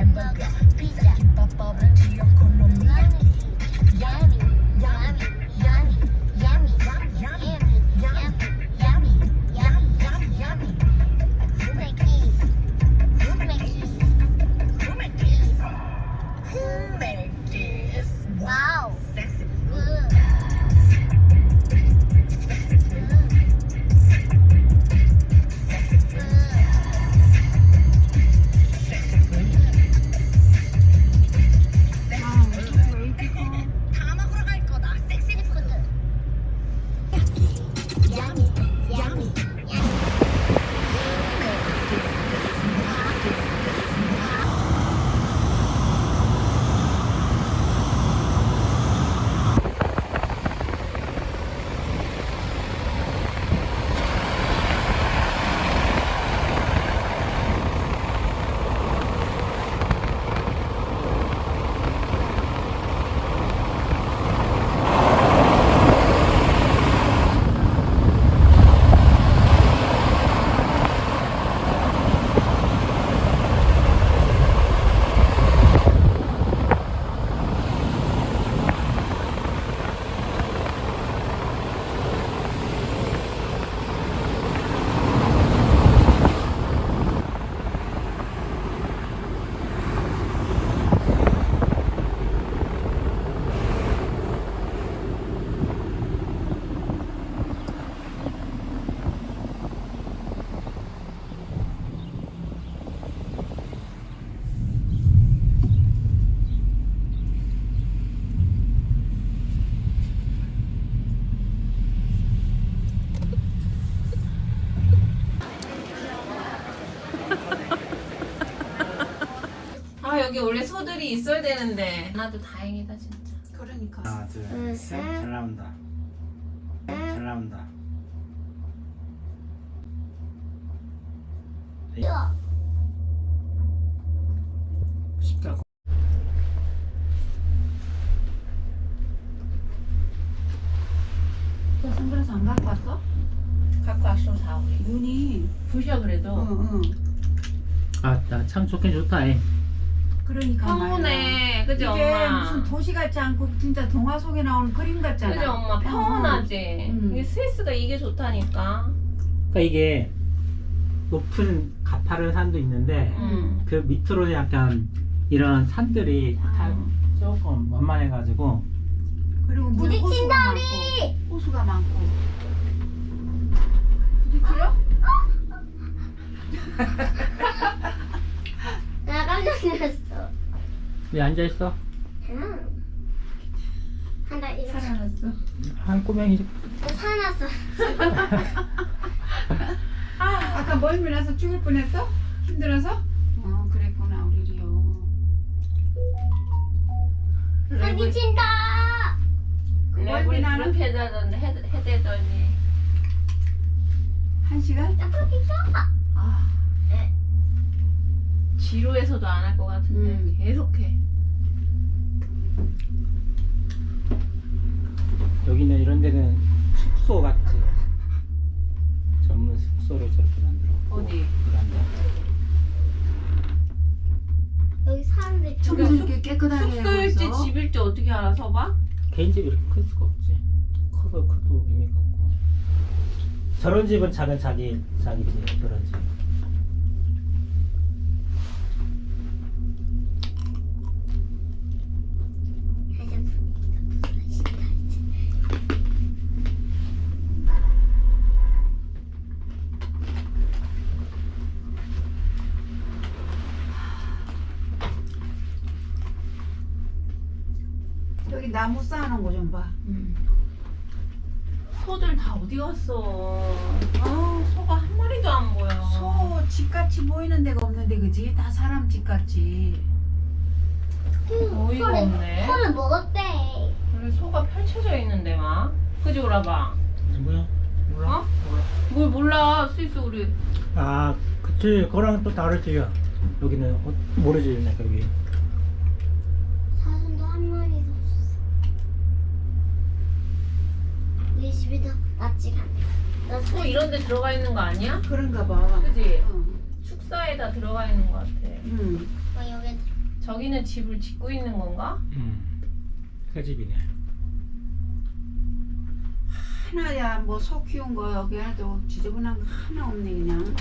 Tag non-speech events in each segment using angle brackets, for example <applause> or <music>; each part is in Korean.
and welcome. 여기 원래 소들이 있어야 되는데 나도 다행이다 진짜 그러니까. 하나 응, 둘셋 응. 잘 나온다 잘 나온다 쉽다 너 선글라스 안 갖고 왔어? 갖고 왔어 다 우리 눈이. 부셔 그래도 응, 응. 아나 참 좋긴 좋다 잉. 그러니까 평온해 그지 이게 엄마 무슨 도시 같지 않고 진짜 동화 속에 나오는 그림 같잖아. 그지 엄마 평온하지 응. 이게 스위스가 이게 좋다니까 그러니까 이게 높은 가파른 산도 있는데 응. 그 밑으로 약간 이런 산들이 다 응. 조금 완만해가지고 그리고 물 호수가 부딪힌다리. 많고. 호수가 많고. 부딪혀요? <laughs> 나 깜짝 놀랐어. 왜 앉아있어? 응. 한다 이거 살아났어. 한 꼬맹이 사놨어. <laughs> 아까 멀미 나서 죽을 뻔했어? 힘들어서? 어, 그랬구나 우리 리오. 아 미친다. 랩을 멀미 나는 그렇게 해대더니 해- 해대더니 한 시간? 떡볶이죠? 아, 지루해서도 안 할 것 같은데 음. 계속 해. 여기는 이런 데는 숙소 같지? 전문 숙소를 저렇게 만들었고 어디? 데 여기 사람들 저기서 이렇게 깨끗하게 숙소일지 해서. 집일지 어떻게 알아 서 봐? 개인 집이 이렇게 클 수가 없지. 커서 커도 의미가 없고. 저런 집은 작은 자기 자기 집 그런 집 어디 갔어? 아 소가 한 마리도 안 보여. 소 집같이 보이는 데가 없는데 그지? 다 사람 집같이. 어이가 없네. 손을 먹었대. 원래 소가 펼쳐져 있는데 막. 그지 오라봐. 뭐야? 어? 뭘 몰라 스위스 우리 아 그치 그거랑 또 다르지 여기는 어, 모르지 내가 여기 사슴도 한 마리도 없어. 우리 집에도 낫지 나또 이런 데 들어가 있는 거 아니야? 그런가 봐. 그지? 어. 축사에 다 들어가 있는 거 같아 응. 어, 여기 저기는 집을 짓고 있는 건가? 음 새 집이네 하나야 뭐 소 키운 거 여기 해도 지저분한 거 하나 없네 그냥.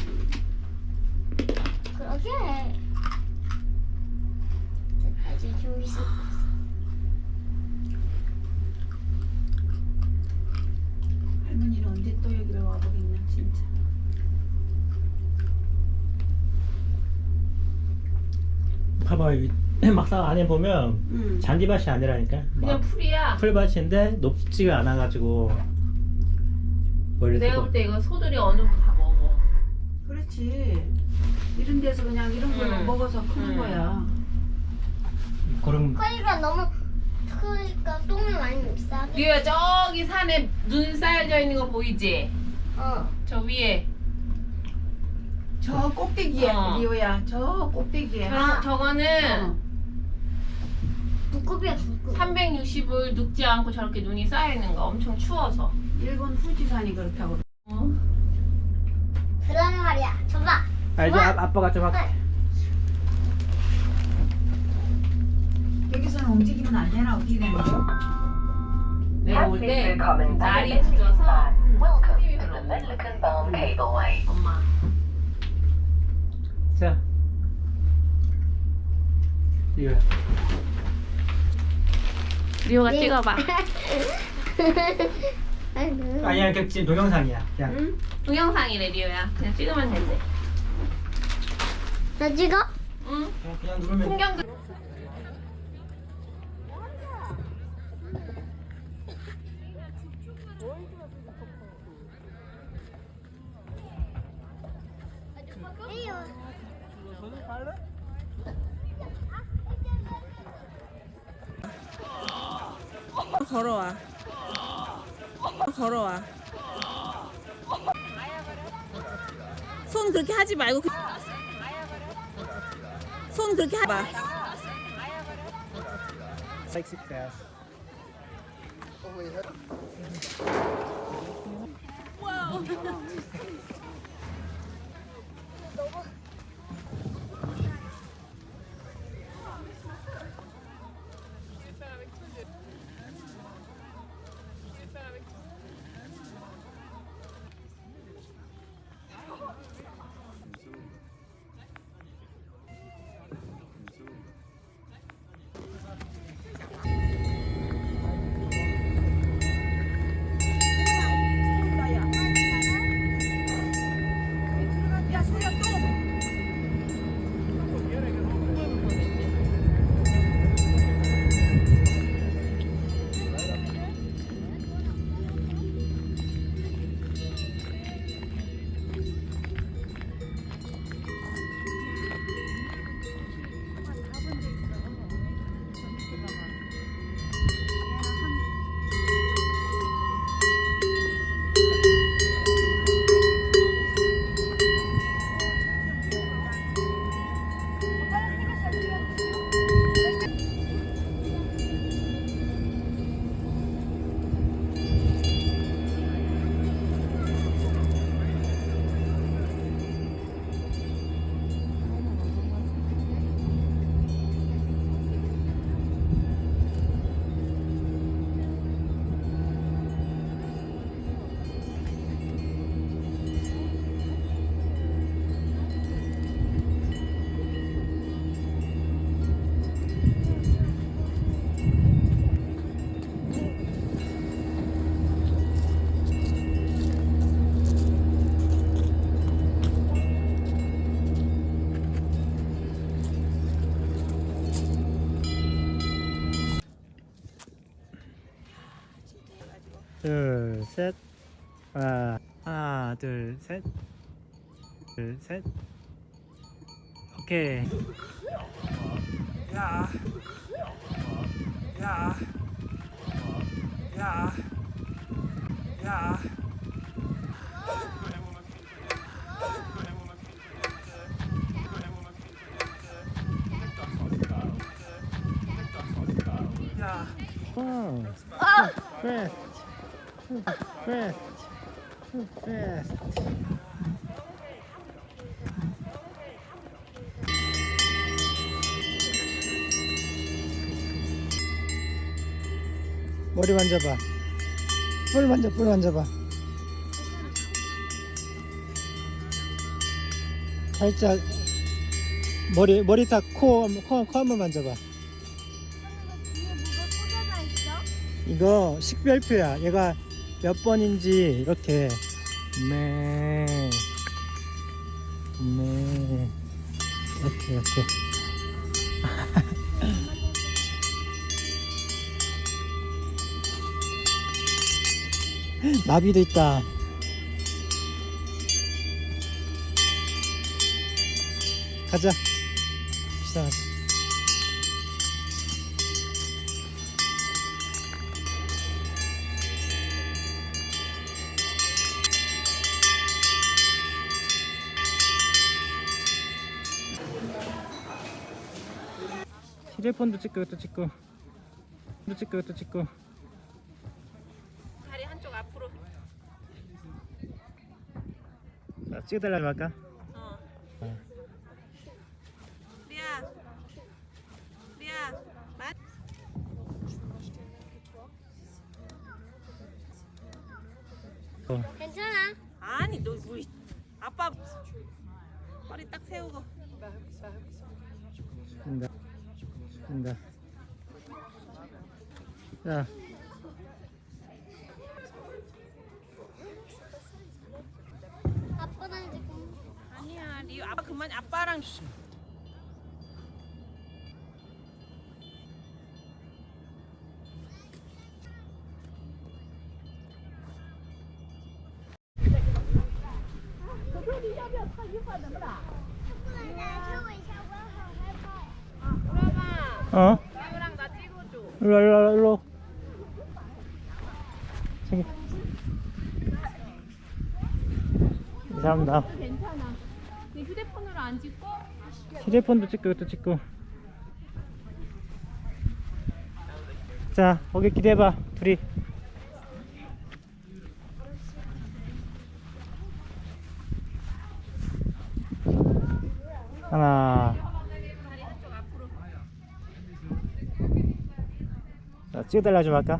그러게. 아주 좋으시. 할머니는 언제 또 여기로 와보겠냐 진짜. 여기 <clears throat> 막상 안에 보면 응. 잔디밭이 아니라니까 그냥 막 풀이야 풀밭인데 높지가 않아가지고 내가 보- 볼때 이거 소들이 어느 분다 먹어 그렇지. 이런 데서 그냥 이런 걸로 응. 먹어서 크는 응. 거야. 그럼 거기가 너무 크니까 똥을 많이 싸게. 리오야 저기 산에 눈 쌓여져 있는 거 보이지? 어. 저 위에 저 꼭대기에 어. 리오야. 저 꼭대기에. 저, 저거는 어. 두꺼비야 두꺼비. 360을 눕지 않고 저렇게 눈이 쌓여 있는 거 엄청 추워서 일본 후지산이 그렇게 하고. 어? 그러는 말이야. 줘봐. 알죠 좋아. 아, 아빠가 좀 할게 여기서는 움직이면 안 되나 어떻게 되는 거야? 내가 올 때 날이 굳어서 손님이 별로 없는 거야. Cableway. 엄마 자 이거 리오가 네. 찍어봐 <laughs> 아이고. 아니야 그냥 지금 동영상이야 그냥 응? 동영상이래 리오야 그냥 찍으면 된대 나 찍어? 응? 그냥 누르면 풍경도 걸어와. 걸어와. 손 그렇게 하지 말고 그- 손 그렇게 해봐 <laughs> <laughs> 하나, 하나 둘, 셋. 둘, 셋. 오케이. 야. 야. 야. 야. 야. 아. 어. 아! 그래. 그래. 머리 만져봐. 뿔 만져, 뿔 만져봐. 살짝 머리 머리 탁코 코, 코 한번 만져봐. 있어? 이거 식별표야. 얘가 몇 번인지 이렇게 네. 네. 이렇게 이렇게. <laughs> 나비도 있다. 가자. 시작하자. 휴대폰도 찍고 또 찍고 또 찍고 또 찍고 다리 한쪽 앞으로. 자, 찍어달라고 할까? 어. 어. 리아. 리아. 맛. 어. 괜찮아. 아니 너 뭐? 아빠 허리 딱 세우고. 된다 된다 자 아빠랑 지금 아니야 리 아빠 그만 아빠랑. 어? 일로 일로 일로 저기. 이 사람 나. 괜찮아. 내 휴대폰으로 안 찍고? 휴대폰도 찍고 이것도 찍고. 자 거기 기대봐 둘이. 하나 찍어달라 좀 할까?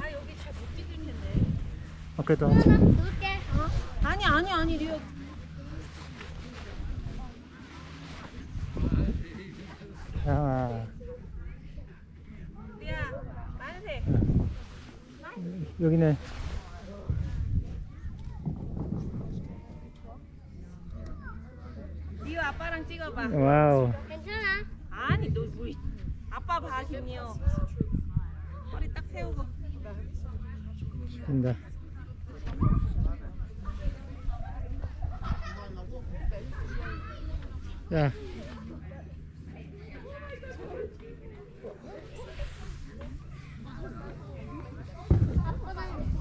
아 여기 잘 못 찍을 텐데. 어, 그래도 누울게. 어? 아니 아니 아니 리오. 하나 리아 만세. 여기는 리오 아빠랑 찍어봐. 와우 괜찮아. 아니 너 뭐? 아빠 봐 김이요. 허리 딱 세우고. 된다 자 아빠랑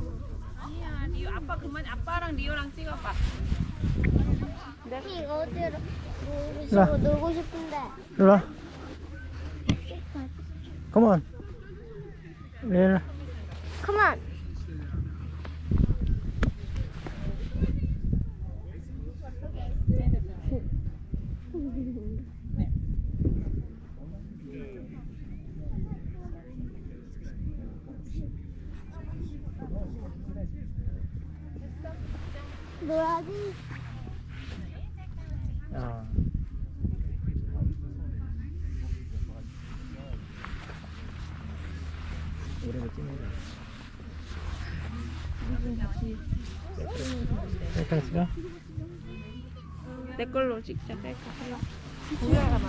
아니야 리오 아빠 그만 아빠랑 리오랑 찍어봐. 이거 어디로 싶어 놀고 싶은데. 일로 와. Come on 셀카 찍어? 내 걸로 찍자 셀카 셀카 뭐야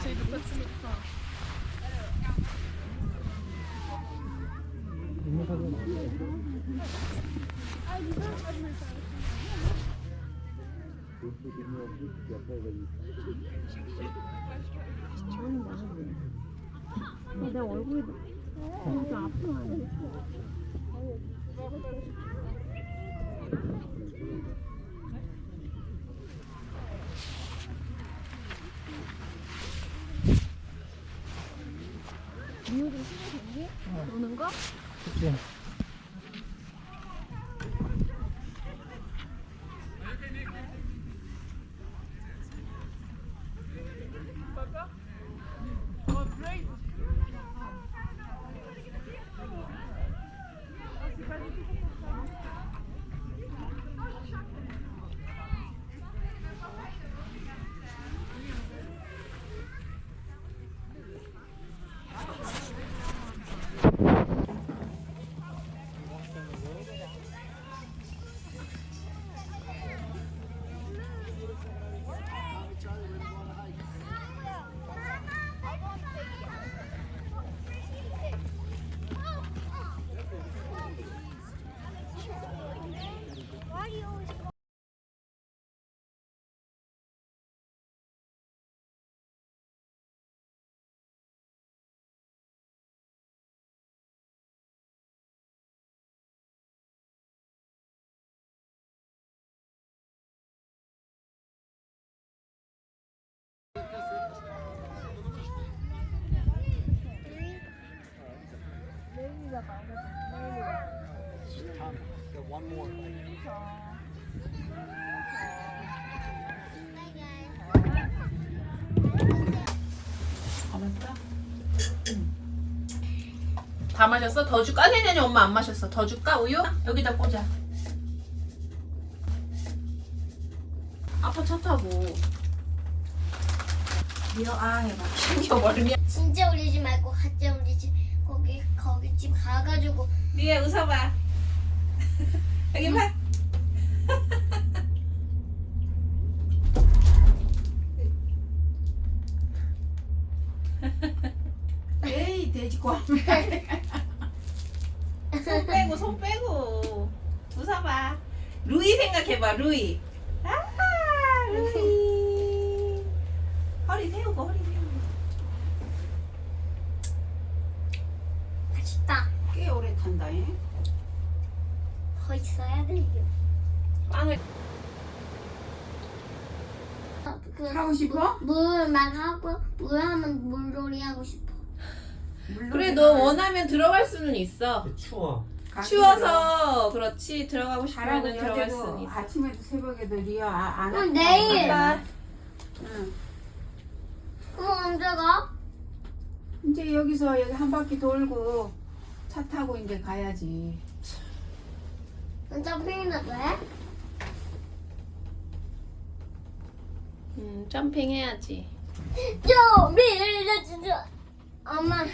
내 얼굴이 너무 앞으로 미우기 싫어, 기 오는 거? 그치. 다 마셨어? 더 줄까? 아니 아니 엄마 안 마셨어. 더 줄까? 우유? 여기다 꽂아. 아빠 차 타고. 미어 아 해봐. <laughs> 챙겨버리면 진짜 우리 집 말고 가짜 집 집 가가지고. 미에 웃어봐. <laughs> 여기 봐. <laughs> 에이 돼지고 손 빼고 손 빼고. 웃어봐. 루이 생각해봐 루이. 아 루이. 허리 세우고 허리 세우고 맛있다. 꽤 오래 탄다 잉? 더 있어야 돼 이게. 빵을 그 하고 싶어? 물막 하고 물 하면 물놀이 하고 싶어. 그래 너 원하면 들어갈 수는 있어 추워. 추워서 그렇지 들어가고 잘하고 싶으면 들어갈 수는 있어 아침에도 새벽에도 리아 아, 안 그럼. 내일. 아빠 응. 그럼 언제 가? 이제 여기서 여기 한 바퀴 돌고 차 타고 이제 가야지. 넌 점핑이나 돼? 음 점핑 해야지 점핑 진짜. 엄마.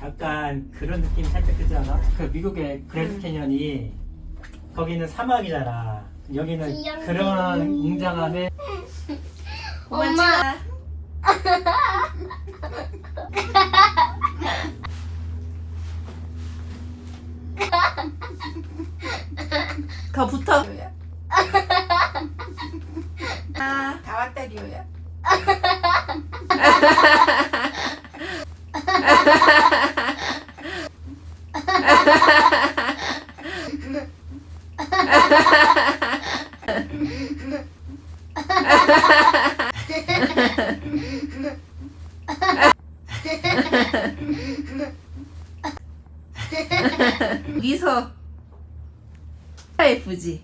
약간 그런 느낌 살짝 들지 않아? 그 미국의 그랜드 캐년이 거기는 사막이잖아. 여기는. 그런 웅장함에 엄마. <laughs> 더 붙어 리오야? 아, 다 왔다 리오야. 미소 예쁘지?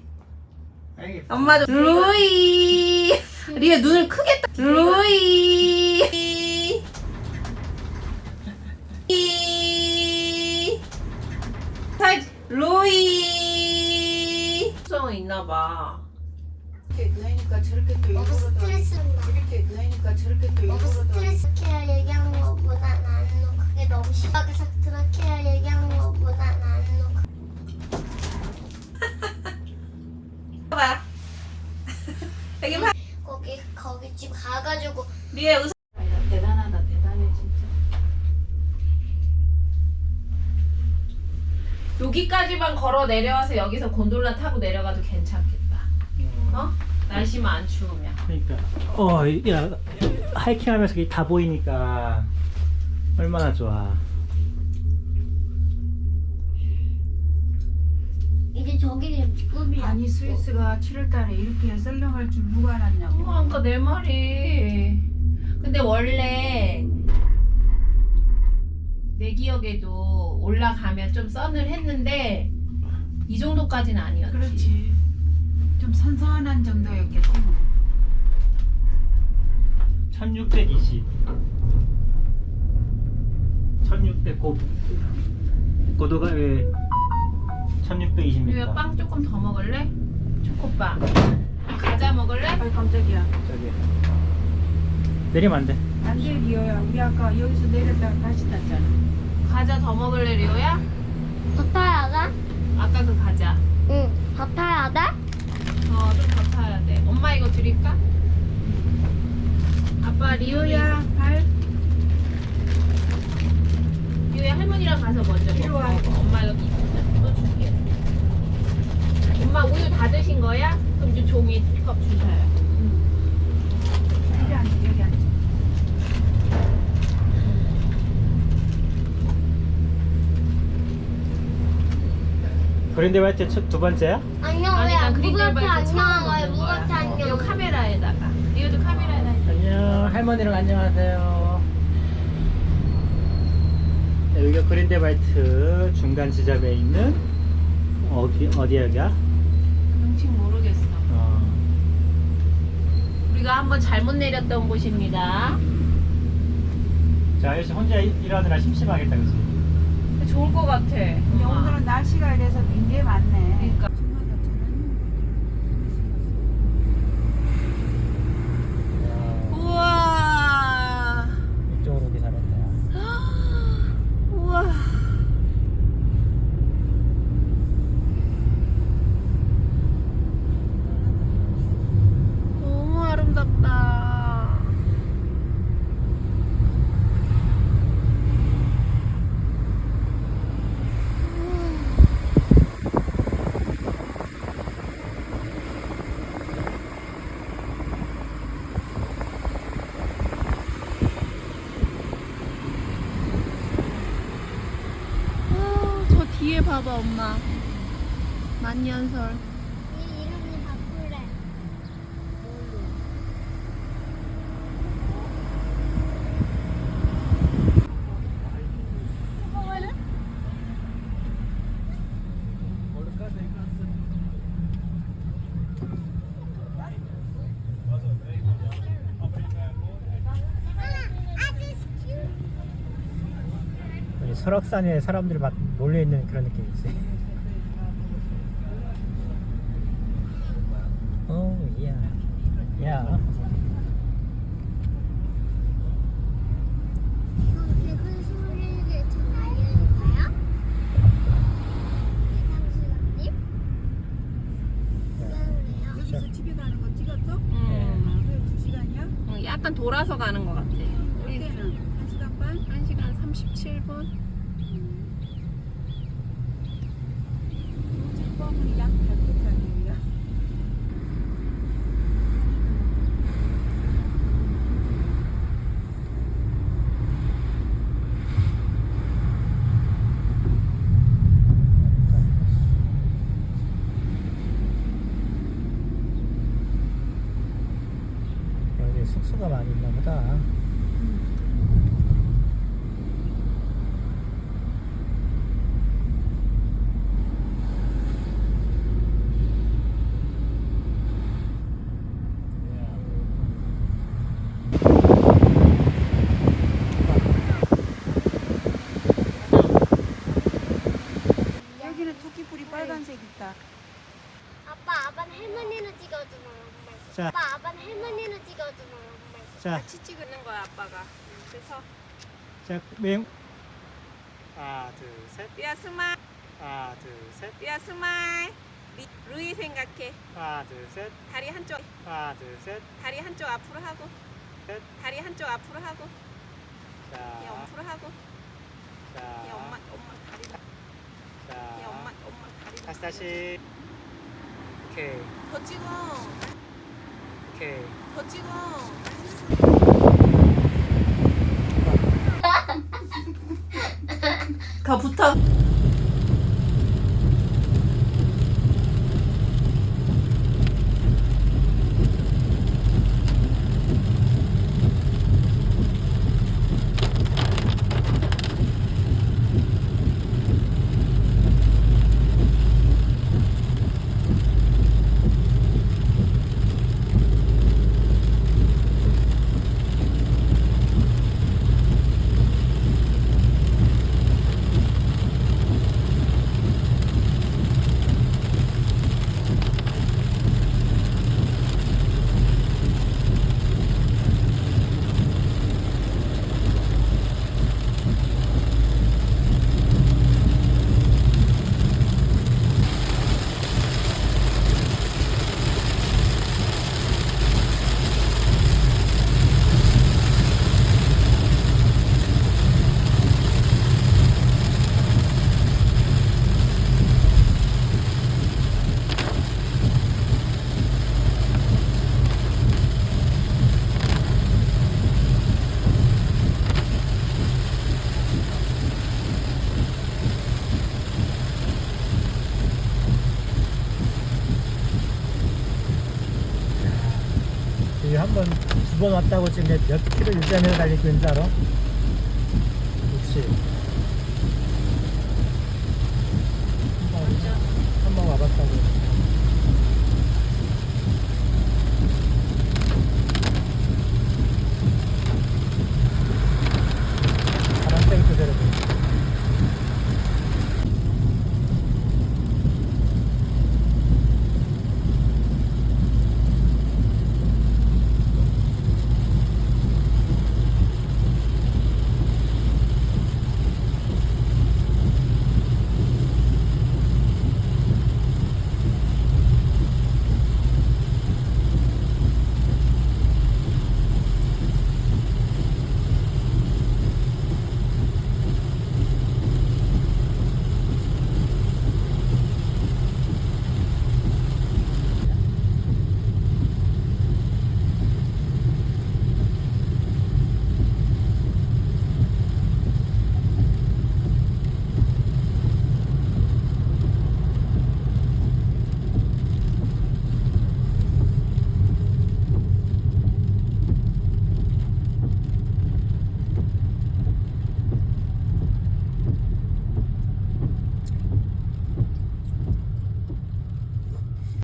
엄마도 루이. 리에 눈을 크게 떠. 루이 이. 사- 루이. 성 있나 봐. 이렇게 그러니까 저렇게 또 너무 일부러 더 스트레스. 이렇게 그러니까 저렇게 또 너무 일부러 더 스트레스 케어 얘기하는 것보다 나는 그게 너무 심하게 스트레스 케어 얘기하는 것보다 나는 봐봐 여기 봐 거기 거기 집 가가지고 대단하다 대단해 진짜. 여기까지만 걸어 내려와서 여기서 곤돌라 타고 내려가도 괜찮겠다 어? 날씨만 안 추우면 그러니까 어, 야 하이킹하면서 이게 다 보이니까 얼마나 좋아. 이제 저기 급이야. 아니 스위스가 7월달에 이렇게 썰렁할 줄 누가 알았냐고. 어, 아까 내 말이. 근데 원래 내 기억에도 올라가면 좀 썬을 했는데 이 정도까지는 아니었지. 그렇지. 좀 선선한 정도였겠지. 뭐. 1620 1600 고, 고도가 왜 1620m 유야 빵 조금 더 먹을래? 초코빵. 과자 먹을래? 아이 깜짝이야. 저기 내리면 안 돼 안 돼, 리오야. 우리 아까 여기서 내렸다가 다시 탔잖아. 과자 더 먹을래 리오야? 더 타야 돼? 아까 그 과자. 응. 더 타야 돼? 어, 좀 더 타야 돼. 엄마 이거 드릴까? 아빠. 리오야 할머니랑 가서 먼저 이리 와. 먹어. 엄마 여기 있어. 또 줄게. 엄마 우유 다 드신 거야? 그럼 이제 종이 컵 주셔요. 여기 앉아, 여기 앉아. 그런데 왜두 번째야? 안녕. 아니, 왜난 무겁게 그린벨트 안녕. 처음 거야. 무겁게 안녕. 이거 카메라에다가. 리오도 카메라에다. 해. 안녕 할머니랑 안녕하세요 네, 여기가 그린데발트 중간 지점에 있는 어디 어디 여기야? 명칭 모르겠어. 어, 우리가 한번 잘못 내렸던 곳입니다. 자 아저씨 혼자 일- 일하느라 심심하겠다 그치? 좋을 것 같아. 근데 엄마. 오늘은 날씨가 이래서 굉장히 많네. 그러니까. 우와. 이쪽으로 오기 잘했다 우와. 너무 아름답다. 아, 저 뒤에 엄마. 만년설. 이 이름이 설악산에 사람들이 막 몰려 있는 그런 느낌이지 오 Yeah. 음. 어, 약간 돌아서 가는 것 같아. 우리 시간 반? 1 시간 37분? 음. 7번은 약 100km. 있다. 아빠, 아빠는 할머니를 찍어주는 엄마. 자. 아빠, 아빠는 할머니를 찍어주는 엄마. 자, 같이 찍는 거야 아빠가. 그래서 자, 맹 하나, 둘, 셋야 스마일. 하나, 둘, 셋야 스마일. 리, 루이 생각해. 하나, 둘, 셋 다리 한쪽 하나, 둘, 셋 다리 한쪽 앞으로 하고. 셋. 다리 한쪽 앞으로 하고. 얘 자, 앞으로 하고. 자, 얘 엄마 엄마 다리. 자, 얘 엄마 엄마 다시 다시 오케이 더 찍어. 오케이 더 찍어. 더 붙어. 한 번, 두 번 왔다고 지금 몇, 몇 킬로 유지하면서 달리고 있는 줄 알아?